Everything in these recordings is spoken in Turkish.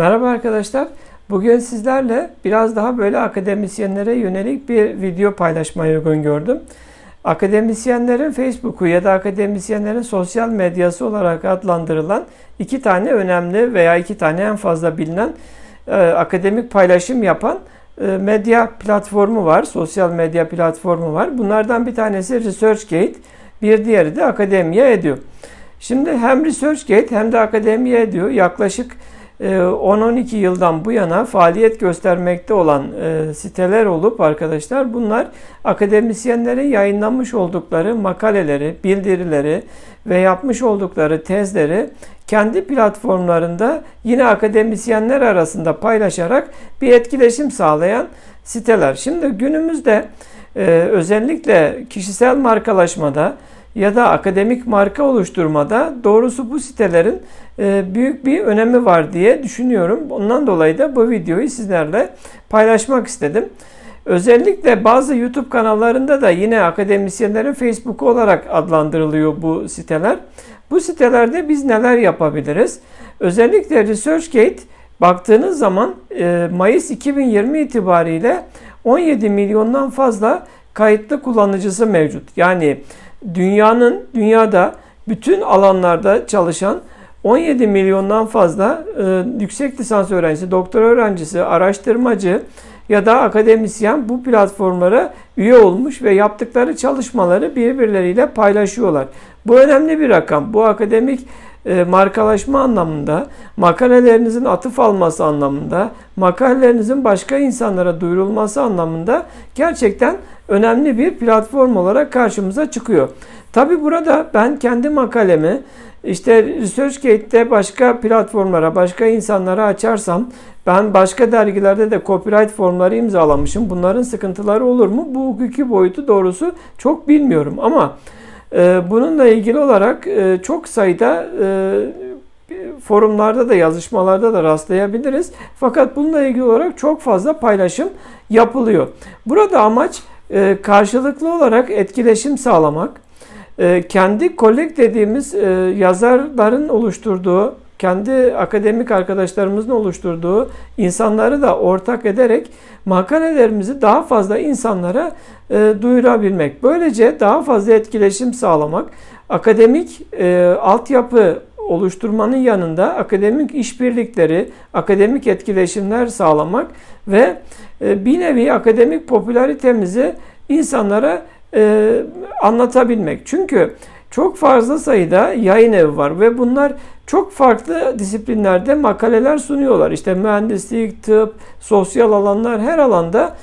Merhaba arkadaşlar. Bugün sizlerle biraz daha böyle akademisyenlere yönelik bir video paylaşmayı uygun gördüm. Akademisyenlerin Facebook'u ya da akademisyenlerin sosyal medyası olarak adlandırılan iki tane önemli veya iki tane en fazla bilinen e, akademik paylaşım yapan e, medya platformu var. Sosyal medya platformu var. Bunlardan bir tanesi ResearchGate, bir diğeri de Akademiya Edu. Şimdi hem ResearchGate hem de Akademiya Edu yaklaşık 10-12 ee, yıldan bu yana faaliyet göstermekte olan e, siteler olup arkadaşlar bunlar akademisyenlerin yayınlamış oldukları makaleleri, bildirileri ve yapmış oldukları tezleri kendi platformlarında yine akademisyenler arasında paylaşarak bir etkileşim sağlayan siteler. Şimdi günümüzde e, özellikle kişisel markalaşmada ya da akademik marka oluşturmada doğrusu bu sitelerin e, büyük bir önemi var diye düşünüyorum. Ondan dolayı da bu videoyu sizlerle paylaşmak istedim. Özellikle bazı YouTube kanallarında da yine akademisyenlerin Facebook olarak adlandırılıyor bu siteler. Bu sitelerde biz neler yapabiliriz? Özellikle ResearchGate baktığınız zaman e, Mayıs 2020 itibariyle 17 milyondan fazla kayıtlı kullanıcısı mevcut. Yani dünyanın dünyada bütün alanlarda çalışan 17 milyondan fazla e, yüksek lisans öğrencisi, doktor öğrencisi, araştırmacı ya da akademisyen bu platformlara üye olmuş ve yaptıkları çalışmaları birbirleriyle paylaşıyorlar. Bu önemli bir rakam. Bu akademik e, markalaşma anlamında, makalelerinizin atıf alması anlamında, makalelerinizin başka insanlara duyurulması anlamında gerçekten önemli bir platform olarak karşımıza çıkıyor. Tabi burada ben kendi makalemi işte ResearchGate'de başka platformlara, başka insanlara açarsam ben başka dergilerde de copyright formları imzalamışım. Bunların sıkıntıları olur mu? Bu hukuki boyutu doğrusu çok bilmiyorum ama bununla ilgili olarak e, çok sayıda e, forumlarda da yazışmalarda da rastlayabiliriz. Fakat bununla ilgili olarak çok fazla paylaşım yapılıyor. Burada amaç e, karşılıklı olarak etkileşim sağlamak. Kendi kolek dediğimiz yazarların oluşturduğu, kendi akademik arkadaşlarımızın oluşturduğu insanları da ortak ederek makalelerimizi daha fazla insanlara e, duyurabilmek. Böylece daha fazla etkileşim sağlamak, akademik e, altyapı oluşturmanın yanında akademik işbirlikleri, akademik etkileşimler sağlamak ve e, bir nevi akademik popülaritemizi insanlara e, anlatabilmek. Çünkü çok fazla sayıda yayın evi var ve bunlar çok farklı disiplinlerde makaleler sunuyorlar. İşte mühendislik, tıp, sosyal alanlar her alanda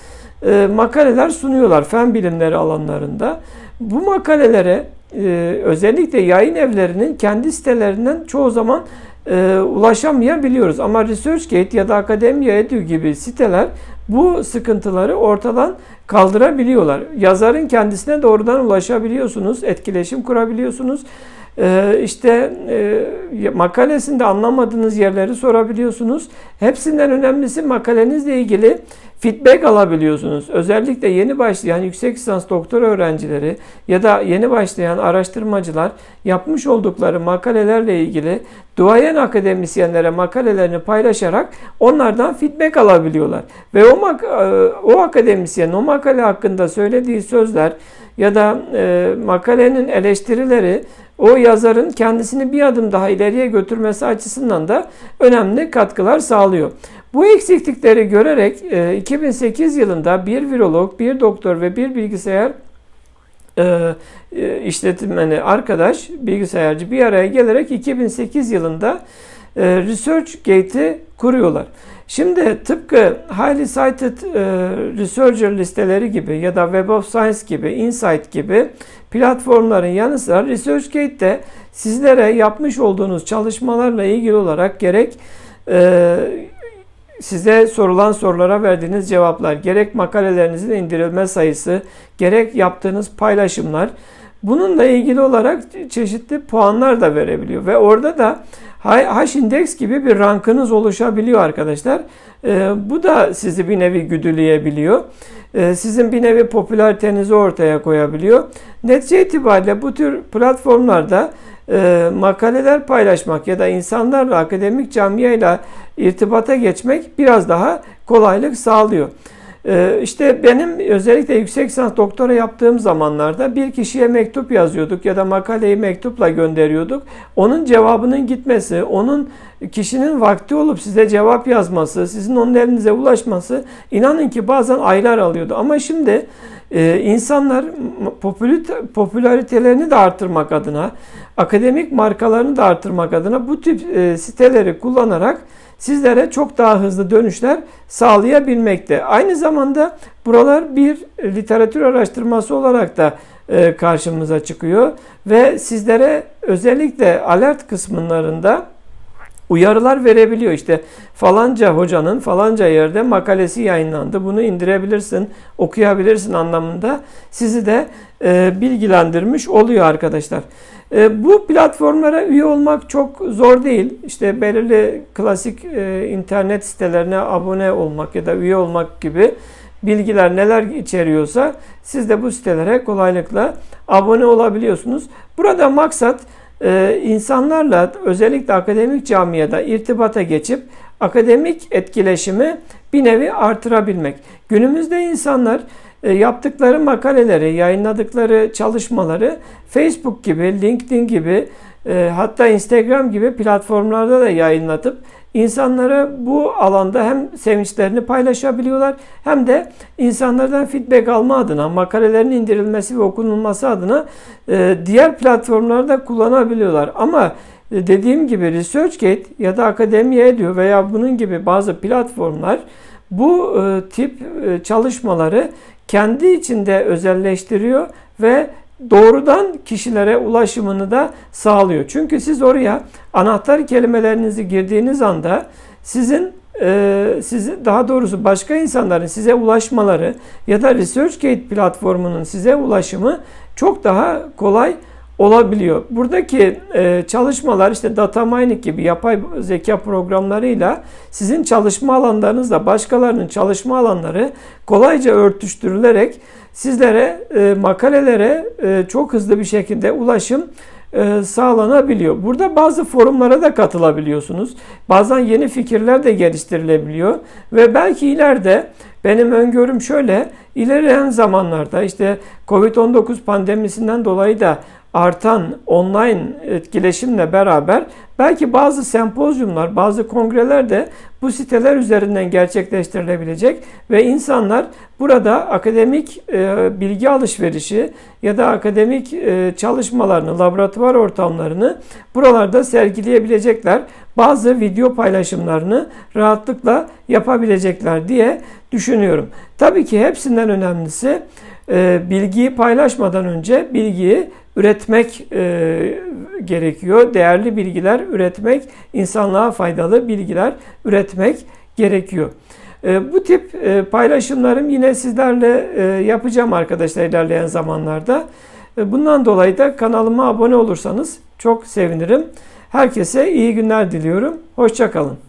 e, makaleler sunuyorlar fen bilimleri alanlarında. Bu makalelere e, özellikle yayın evlerinin kendi sitelerinden çoğu zaman e, ulaşamayabiliyoruz. Ama ResearchGate ya da Akademiya Edu gibi siteler bu sıkıntıları ortadan kaldırabiliyorlar. Yazarın kendisine doğrudan ulaşabiliyorsunuz, etkileşim kurabiliyorsunuz. Ee, işte e, makalesinde anlamadığınız yerleri sorabiliyorsunuz. Hepsinden önemlisi makalenizle ilgili feedback alabiliyorsunuz. Özellikle yeni başlayan yüksek lisans doktor öğrencileri ya da yeni başlayan araştırmacılar yapmış oldukları makalelerle ilgili duayen akademisyenlere makalelerini paylaşarak onlardan feedback alabiliyorlar. Ve o, mak e, o akademisyen o makale hakkında söylediği sözler ya da e, makalenin eleştirileri o yazarın kendisini bir adım daha ileriye götürmesi açısından da önemli katkılar sağlıyor. Bu eksiklikleri görerek 2008 e, yılında bir virolog, bir doktor ve bir bilgisayar e, e, işletmeni arkadaş, bilgisayarcı bir araya gelerek 2008 yılında ResearchGate'i kuruyorlar. Şimdi tıpkı highly cited researcher listeleri gibi ya da Web of Science gibi, Insight gibi platformların yanı sıra ResearchGate de sizlere yapmış olduğunuz çalışmalarla ilgili olarak gerek size sorulan sorulara verdiğiniz cevaplar, gerek makalelerinizin indirilme sayısı, gerek yaptığınız paylaşımlar Bununla ilgili olarak çeşitli puanlar da verebiliyor ve orada da H-index gibi bir rankınız oluşabiliyor arkadaşlar. Ee, bu da sizi bir nevi güdüleyebiliyor. Ee, sizin bir nevi popülaritenizi ortaya koyabiliyor. Netice itibariyle bu tür platformlarda e, makaleler paylaşmak ya da insanlarla akademik camiayla irtibata geçmek biraz daha kolaylık sağlıyor. Ee, işte benim özellikle yüksek lisans doktora yaptığım zamanlarda bir kişiye mektup yazıyorduk ya da makaleyi mektupla gönderiyorduk. Onun cevabının gitmesi, onun kişinin vakti olup size cevap yazması, sizin onun elinize ulaşması inanın ki bazen aylar alıyordu. Ama şimdi e, insanlar popülaritelerini de arttırmak adına, akademik markalarını da arttırmak adına bu tip e, siteleri kullanarak sizlere çok daha hızlı dönüşler sağlayabilmekte. Aynı zamanda buralar bir literatür araştırması olarak da e, karşımıza çıkıyor ve sizlere özellikle alert kısımlarında uyarılar verebiliyor. İşte falanca hocanın falanca yerde makalesi yayınlandı. Bunu indirebilirsin, okuyabilirsin anlamında sizi de e, bilgilendirmiş oluyor arkadaşlar. E, bu platformlara üye olmak çok zor değil. İşte belirli klasik e, internet sitelerine abone olmak ya da üye olmak gibi bilgiler neler içeriyorsa siz de bu sitelere kolaylıkla abone olabiliyorsunuz. Burada maksat e, insanlarla özellikle akademik camiada irtibata geçip akademik etkileşimi bir nevi artırabilmek. Günümüzde insanlar yaptıkları makaleleri, yayınladıkları çalışmaları Facebook gibi, LinkedIn gibi e, hatta Instagram gibi platformlarda da yayınlatıp insanlara bu alanda hem sevinçlerini paylaşabiliyorlar hem de insanlardan feedback alma adına, makalelerin indirilmesi ve okunulması adına e, diğer platformlarda kullanabiliyorlar. Ama dediğim gibi ResearchGate ya da Akademiye ediyor veya bunun gibi bazı platformlar bu tip çalışmaları kendi içinde özelleştiriyor ve doğrudan kişilere ulaşımını da sağlıyor. Çünkü siz oraya anahtar kelimelerinizi girdiğiniz anda sizin e, sizi daha doğrusu başka insanların size ulaşmaları ya da ResearchGate platformunun size ulaşımı çok daha kolay olabiliyor. Buradaki e, çalışmalar işte data mining gibi yapay zeka programlarıyla sizin çalışma alanlarınızla başkalarının çalışma alanları kolayca örtüştürülerek sizlere e, makalelere e, çok hızlı bir şekilde ulaşım e, sağlanabiliyor. Burada bazı forumlara da katılabiliyorsunuz. Bazen yeni fikirler de geliştirilebiliyor ve belki ileride benim öngörüm şöyle ilerleyen zamanlarda işte Covid-19 pandemisinden dolayı da artan online etkileşimle beraber belki bazı sempozyumlar, bazı kongreler de bu siteler üzerinden gerçekleştirilebilecek ve insanlar burada akademik e, bilgi alışverişi ya da akademik e, çalışmalarını, laboratuvar ortamlarını buralarda sergileyebilecekler. Bazı video paylaşımlarını rahatlıkla yapabilecekler diye düşünüyorum. Tabii ki hepsinden önemlisi e, bilgiyi paylaşmadan önce bilgiyi üretmek e, gerekiyor. Değerli bilgiler üretmek, insanlığa faydalı bilgiler üretmek gerekiyor. E, bu tip e, paylaşımlarım yine sizlerle e, yapacağım arkadaşlar ilerleyen zamanlarda. E, bundan dolayı da kanalıma abone olursanız çok sevinirim. Herkese iyi günler diliyorum. Hoşçakalın.